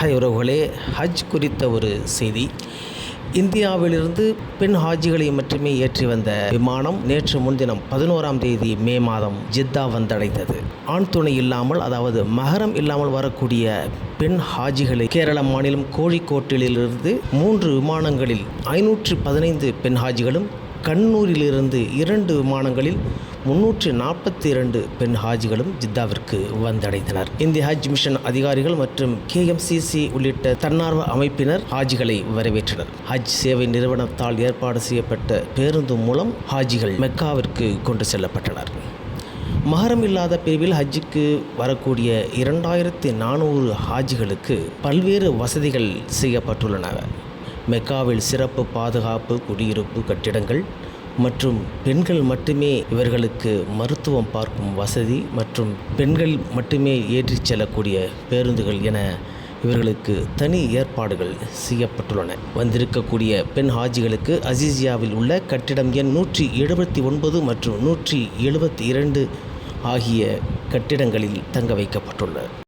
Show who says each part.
Speaker 1: Hi உறவுகளே ஹஜ் குறித்த ஒரு செய்தி. இந்தியாவிலிருந்து பெண் ஹாஜிகளை மட்டுமே ஏற்றி வந்த விமானம் நேற்று முன்தினம் பதினோராம் தேதி மே மாதம் ஜித்தா வந்தடைந்தது. ஆண் துணை இல்லாமல் அதாவது மகரம் இல்லாமல் வரக்கூடிய பெண் ஹாஜிகளை கேரள மாநிலம் கோழிக்கோட்டிலிருந்து மூன்று விமானங்களில் ஐநூற்று பதினைந்து பெண் ஹாஜிகளும் கண்ணூரிலிருந்து இரண்டு விமானங்களில் முன்னூற்றி நாற்பத்தி இரண்டு பெண் ஹாஜிகளும் ஜித்தாவிற்கு வந்தடைந்தனர். இந்திய ஹஜ் மிஷன் அதிகாரிகள் மற்றும் கேஎம்சிசி உள்ளிட்ட தன்னார்வ அமைப்பினர் ஹாஜிகளை வரவேற்றனர். ஹஜ் சேவை நிறுவனத்தால் ஏற்பாடு செய்யப்பட்ட பேருந்து மூலம் ஹாஜிகள் மெக்காவிற்கு கொண்டு செல்லப்பட்டனர். மகரம் இல்லாத பிரிவில் ஹஜ்ஜுக்கு வரக்கூடிய இரண்டாயிரத்தி நானூறு ஹாஜிகளுக்கு பல்வேறு வசதிகள் செய்யப்பட்டுள்ளன. மெக்காவில் சிறப்பு பாதுகாப்பு குடியிருப்பு கட்டிடங்கள் மற்றும் பெண்கள் மட்டுமே இவர்களுக்கு மருத்துவம் பார்க்கும் வசதி மற்றும் பெண்கள் மட்டுமே ஏற்றிச் செல்லக்கூடிய பேருந்துகள் என இவர்களுக்கு தனி ஏற்பாடுகள் செய்யப்பட்டுள்ளன. வந்திருக்கக்கூடிய பெண் ஹாஜிகளுக்கு அசிசியாவில் உள்ள கட்டிடம் எண் நூற்றி எழுபத்தி ஒன்பது மற்றும் நூற்றி எழுபத்தி இரண்டு ஆகிய கட்டிடங்களில் தங்க வைக்கப்பட்டுள்ளது.